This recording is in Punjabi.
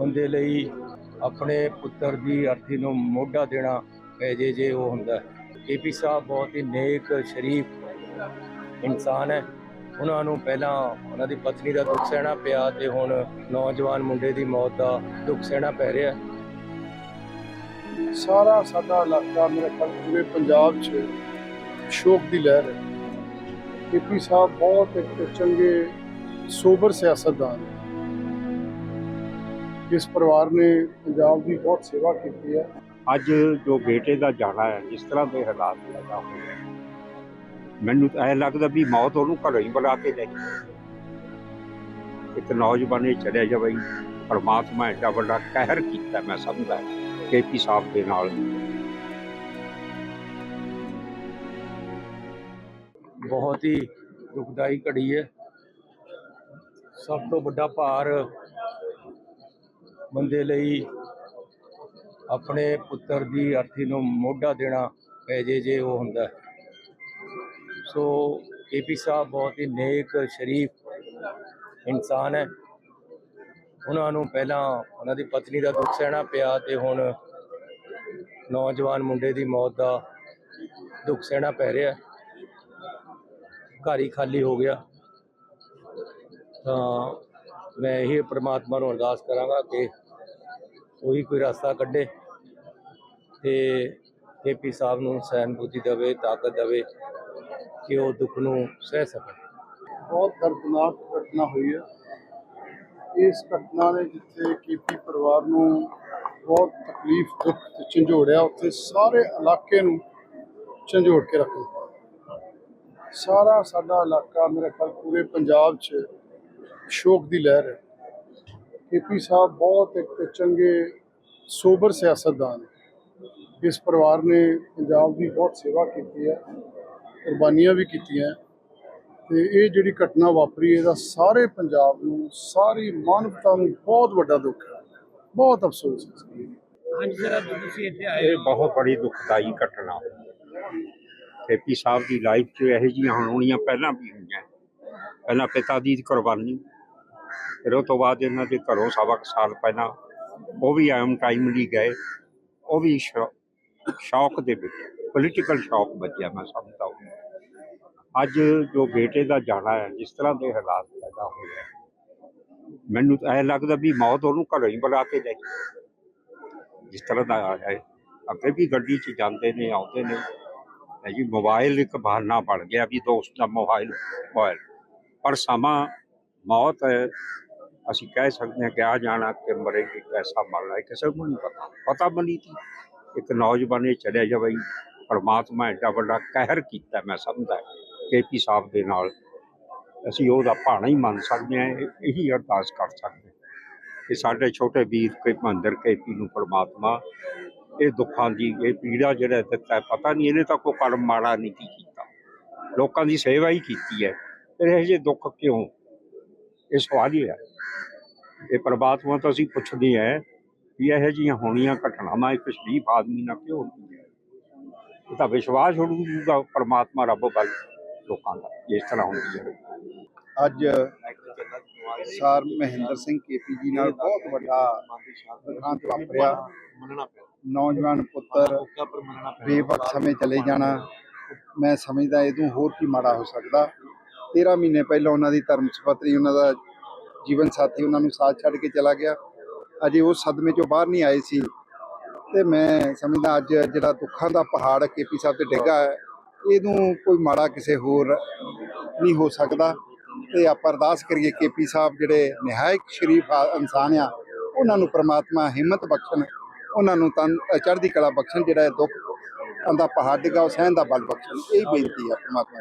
ਬੰਦੇ ਲਈ ਆਪਣੇ ਪੁੱਤਰ ਦੀ ਅਰਥੀ ਨੂੰ ਮੋਢਾ ਦੇਣਾ ਇਹ ਜੇ ਜੇ ਉਹ ਹੁੰਦਾ ਕੇਪੀ ਸਾਹਿਬ ਬਹੁਤ ਹੀ ਨੇਕ, ਸ਼ਰੀਫ ਇਨਸਾਨ ਹੈ। ਉਹਨਾਂ ਨੂੰ ਪਹਿਲਾਂ ਉਹਨਾਂ ਦੀ ਪਤਨੀ ਦਾ ਦੁੱਖ ਸਹਿਣਾ ਪਿਆ ਤੇ ਹੁਣ ਨੌਜਵਾਨ ਮੁੰਡੇ ਦੀ ਮੌਤ ਦਾ ਦੁੱਖ ਸਹਿਣਾ ਪੈ ਰਿਹਾ ਸਾਰਾ ਸਾਡਾ ਇਲਾਕਾ ਮੇਰੇ ਖਿਆਲ ਪੂਰੇ ਪੰਜਾਬ 'ਚ ਸ਼ੋਕ ਦੀ ਲਹਿਰ ਹੈ। ਕੇਪੀ ਸਾਹਿਬ ਬਹੁਤ ਇੱਕ ਚੰਗੇ, ਸੋਬਰ ਸਿਆਸਤਦਾਨ ਹੈ। ਇਸ ਪਰਿਵਾਰ ਨੇ ਪੰਜਾਬ ਦੀ ਬਹੁਤ ਸੇਵਾ ਕੀਤੀ ਹੈ। ਅੱਜ ਜੋ ਬੇਟੇ ਦਾ ਜਾਣਾ ਹੈ ਜਿਸ ਤਰ੍ਹਾਂ ਦੇ ਹਾਲਾਤ ਪੈਦਾ ਹੋਏ ਮੈਨੂੰ ਤਾਂ ਇਹ ਲੱਗਦਾ ਵੀ ਮੌਤ ਉਹਨੂੰ ਘਰੋਂ ਹੀ ਬੁਲਾ ਕੇ ਲੈ ਗਈ ਇੱਕ ਨੌਜਵਾਨ ਇਹ ਚੜਿਆ ਜਾ ਬਈ ਪਰਮਾਤਮਾ ਐਡਾ ਵੱਡਾ ਕਹਿਰ ਕੀਤਾ ਮੈਂ ਸਮਝਦਾ ਕੇਪੀ ਸਾਹਿਬ ਦੇ ਨਾਲ। ਬਹੁਤ ਹੀ ਦੁਖਦਾਈ ਘੜੀ ਹੈ। ਸਭ ਤੋਂ ਵੱਡਾ ਭਾਰ ਬੰਦੇ ਲਈ ਆਪਣੇ ਪੁੱਤਰ ਦੀ ਅਰਥੀ ਨੂੰ ਮੋਢਾ ਦੇਣਾ ਇਹ ਜੇ ਜੇ ਉਹ ਹੁੰਦਾ ਹੈ। ਸੋ ਕੇਪੀ ਸਾਹਿਬ ਬਹੁਤ ਹੀ ਨੇਕ, ਸ਼ਰੀਫ ਇਨਸਾਨ ਹੈ। ਉਹਨਾਂ ਨੂੰ ਪਹਿਲਾਂ ਉਹਨਾਂ ਦੀ ਪਤਨੀ ਦਾ ਦੁੱਖ ਸਹਿਣਾ ਪਿਆ ਤੇ ਹੁਣ ਨੌਜਵਾਨ ਮੁੰਡੇ ਦੀ ਮੌਤ ਦਾ ਦੁੱਖ ਸਹਿਣਾ ਪੈ ਰਿਹਾ ਘਰ ਹੀ ਖਾਲੀ ਹੋ ਗਿਆ। ਤਾਂ ਮੈਂ ਇਹ ਪ੍ਰਮਾਤਮਾ ਨੂੰ ਅਰਦਾਸ ਕਰਾਂਗਾ ਕਿ ਉਹੀ ਕੋਈ ਰਸਤਾ ਕੱਢੇ ਤੇ ਕੇਪੀ ਸਾਹਿਬ ਨੂੰ ਸਹਿਨਬੁੱਧੀ ਦੇਵੇ, ਤਾਕਤ ਦੇਵੇ ਕਿ ਉਹ ਦੁੱਖ ਨੂੰ ਸਹਿ ਸਕਣ ਬਹੁਤ ਦਰਦਨਾਕ ਘਟਨਾ ਹੋਈ ਹੈ। ਇਸ ਘਟਨਾ ਨੇ ਜਿੱਥੇ ਕੇਪੀ ਪਰਿਵਾਰ ਨੂੰ ਬਹੁਤ ਤਕਲੀਫ, ਦੁੱਖ ਤੇ ਝੰਜੋੜਿਆ, ਉੱਥੇ ਸਾਰੇ ਇਲਾਕੇ ਨੂੰ ਝੰਜੋੜ ਕੇ ਰੱਖ ਦਿੱਤਾ। ਸਾਰਾ ਸਾਡਾ ਇਲਾਕਾ ਮੇਰੇ ਖਿਆਲ ਪੂਰੇ ਪੰਜਾਬ 'ਚ ਸ਼ੋਕ ਦੀ ਲਹਿਰ ਹੈ। ਕੇਪੀ ਸਾਹਿਬ ਬਹੁਤ ਇੱਕ ਚੰਗੇ ਸੋਬਰ ਸਿਆਸਤਦਾਨ ਇਸ ਪਰਿਵਾਰ ਨੇ ਪੰਜਾਬ ਦੀ ਬਹੁਤ ਸੇਵਾ ਕੀਤੀ ਹੈ ਕੁਰਬਾਨੀਆਂ ਵੀ ਕੀਤੀਆਂ ਤੇ ਇਹ ਜਿਹੜੀ ਘਟਨਾ ਵਾਪਰੀ ਇਹਦਾ ਸਾਰੇ ਪੰਜਾਬ ਨੂੰ ਸਾਰੀ ਮਾਨਵਤਾ ਨੂੰ ਬਹੁਤ ਵੱਡਾ ਦੁੱਖ ਹੈ। ਬਹੁਤ ਅਫਸੋਸ ਹੈ। ਹਾਂਜੀ ਸਰ ਤੁਸੀਂ ਇੱਥੇ ਆਏ ਇਹ ਬਹੁਤ ਬੜੀ ਦੁਖਦਾਈ ਘਟਨਾ ਕੇਪੀ ਸਾਹਿਬ ਦੀ ਲਾਈਫ 'ਚ ਇਹੋ ਜਿਹੀਆਂ ਹੋਣੀਆਂ ਪਹਿਲਾਂ ਵੀ ਹੋਈਆਂ। ਪਹਿਲਾਂ ਪਿਤਾ ਦੀ ਕੁਰਬਾਨੀ ਫਿਰ ਉਹ ਤੋਂ ਬਾਅਦ ਇਹਨਾਂ ਦੇ ਘਰੋਂ ਸਵਾ ਕੁ ਸਾਲ ਪਹਿਲਾਂ ਉਹ ਵੀ ਆਮ ਟਾਈਮਲੀ ਗਏ। ਉਹ ਵੀ ਸ਼ੌ- ਸ਼ੌਕ ਦੇ ਵਿੱਚ ਪੋਲੀਟੀਕਲ ਸ਼ੌਕ ਬਚਿਆ ਮੈਂ ਸਮਝਦਾ ਹਾਂ। ਅੱਜ ਜੋ ਬੇਟੇ ਦਾ ਜਾਣਾ ਹੈ ਜਿਸ ਤਰ੍ਹਾਂ ਦੇ ਹਾਲਾਤ ਪੈਦਾ ਹੋਏ ਹੈ, ਮੈਨੂੰ ਤਾਂ ਇਹ ਲੱਗਦਾ ਵੀ ਮੌਤ ਉਹਨੂੰ ਘਰੋਂ ਹੀ ਬੁਲਾ ਕੇ ਲੈ ਗਈ। ਜਿਸ ਤਰ੍ਹਾਂ ਦਾ ਹੈ ਅੱਗੇ ਵੀ ਗੱਡੀ 'ਚ ਜਾਂਦੇ ਨੇ ਆਉਂਦੇ ਨੇ। ਹੈ ਜੀ ਮੋਬਾਈਲ ਇੱਕ ਬਹਾਨਾ ਬਣ ਗਿਆ ਵੀ ਦੋਸਤ ਦਾ ਮੋਬਾਈਲ ਮੋਬਾਈਲ ਪਰ ਸਮਾਂ ਮੌਤ ਹੈ। ਅਸੀਂ ਕਹਿ ਸਕਦੇ ਹਾਂ ਕਿ ਆ ਜਾਣਾ ਕਿ ਮਰੇਗੀ ਕੈਸਾ ਮਰਨਾ ਹੈ, ਕਿਸੇ ਨੂੰ ਨਹੀਂ ਪਤਾ। ਪਤਾ ਬਣੀ ਸੀ ਇੱਕ ਨੌਜਵਾਨ ਇਹ ਚੜਿਆ ਜਾ ਬਈ, ਪਰਮਾਤਮਾ ਐਡਾ ਵੱਡਾ ਕਹਿਰ ਕੀਤਾ, ਮੈਂ ਸਮਝਦਾ ਕੇਪੀ ਸਾਹਿਬ ਦੇ ਨਾਲ। ਅਸੀਂ ਉਹਦਾ ਭਾਣਾ ਹੀ ਮੰਨ ਸਕਦੇ ਹਾਂ, ਇਹੀ ਅਰਦਾਸ ਕਰ ਸਕਦੇ ਹਾਂ ਕਿ ਸਾਡੇ ਛੋਟੇ ਵੀਰ ਕੇ ਮਹਿੰਦਰ ਕੇਪੀ ਨੂੰ ਪਰਮਾਤਮਾ, ਇਹ ਦੁੱਖਾਂ ਦੀ, ਇਹ ਪੀੜਾ ਜਿਹੜਾ ਦਿੱਤਾ ਪਤਾ ਨਹੀਂ, ਇਹਨੇ ਤਾਂ ਕੋਈ ਕਰਮ ਮਾੜਾ ਨਹੀਂ ਕੀਤਾ। ਲੋਕਾਂ ਦੀ ਸੇਵਾ ਹੀ ਕੀਤੀ ਹੈ। ਫਿਰ ਇਹ ਜਿਹੇ ਦੁੱਖ ਕਿਉਂ? ਇਹ ਸਵਾਲ ਹੀ ਹੈ। ਇਹ ਪਰਮਾਤਮਾ ਤੋਂ ਅਸੀਂ ਪੁੱਛਦੇ ਹਾਂ ਵੀ ਇਹੋ ਜਿਹੀਆਂ ਹੋਣੀਆਂ ਘਟਨਾਵਾਂ ਇੱਕ ਸ਼ਰੀਫ ਆਦਮੀ ਨਾਲ ਕਿਉਂ ਹੁੰਦੀਆਂ? ਇਹ ਤਾਂ ਵਿਸ਼ਵਾਸ ਹੋਊਗਾ ਪਰਮਾਤਮਾ ਰੱਬ ਵੱਲ ਲੋਕਾਂ ਦਾ ਜਿਸ ਤਰ੍ਹਾਂ ਹੁੰਦੀ ਹੈ ਅੱਜ ਸਰ ਮਹਿੰਦਰ ਸਿੰਘ ਕੇਪੀ ਜੀ ਨਾਲ ਬਹੁਤ ਵੱਡਾ ਦੁਖਾਂਤ ਵਾਪਰਿਆ। ਨੌਜਵਾਨ ਪੁੱਤਰ ਬੇਵਕਤ ਸਮੇਂ ਚਲੇ ਜਾਣਾ। ਮੈਂ ਸਮਝਦਾ ਇਹ ਤੋਂ ਹੋਰ ਕੀ ਮਾੜਾ ਹੋ ਸਕਦਾ। 13 ਮਹੀਨੇ ਪਹਿਲਾਂ ਉਹਨਾਂ ਦੀ ਧਰਮ ਸੁਪਤਰੀ ਉਹਨਾਂ ਦਾ ਜੀਵਨ ਸਾਥੀ ਉਹਨਾਂ ਨੂੰ ਸਾਥ ਛੱਡ ਕੇ ਚਲਾ ਗਿਆ। ਅਜੇ ਉਹ ਸਦਮੇ ਚੋਂ ਬਾਹਰ ਨਹੀਂ ਆਏ ਸੀ। ਤੇ ਮੈਂ ਸਮਝਦਾ ਅੱਜ ਜਿਹੜਾ ਦੁੱਖਾਂ ਦਾ ਪਹਾੜ ਕੇਪੀ ਸਾਹਿਬ ਤੇ ਡਿੱਗਾ ਹੈ, ਇਹਨੂੰ ਕੋਈ ਮਾੜਾ ਕਿਸੇ ਹੋਰ ਨਹੀਂ ਹੋ ਸਕਦਾ। ਤੇ ਆਪਾਂ ਅਰਦਾਸ ਕਰੀਏ ਕੇਪੀ ਸਾਹਿਬ ਜਿਹੜੇ ਨਿਹਾਇਕ ਸ਼ਰੀਫ ਆ- ਇਨਸਾਨ ਆ, ਉਹਨਾਂ ਨੂੰ ਪ੍ਰਮਾਤਮਾ ਹਿੰਮਤ ਬਖਸ਼ਣ, ਉਹਨਾਂ ਨੂੰ ਤਨ, ਚੜ੍ਹਦੀ ਕਲਾ ਬਖਸ਼ਣ, ਜਿਹੜਾ ਇਹ ਦੁੱਖ ਦਾ ਪਹਾੜ ਡਿੱਗਾ, ਉਹ ਸਹਿਣ ਦਾ ਬਲ ਬਖਸ਼ਣ, ਇਹ ਬੇਨਤੀ ਆ ਪ੍ਰਮਾਤਮਾ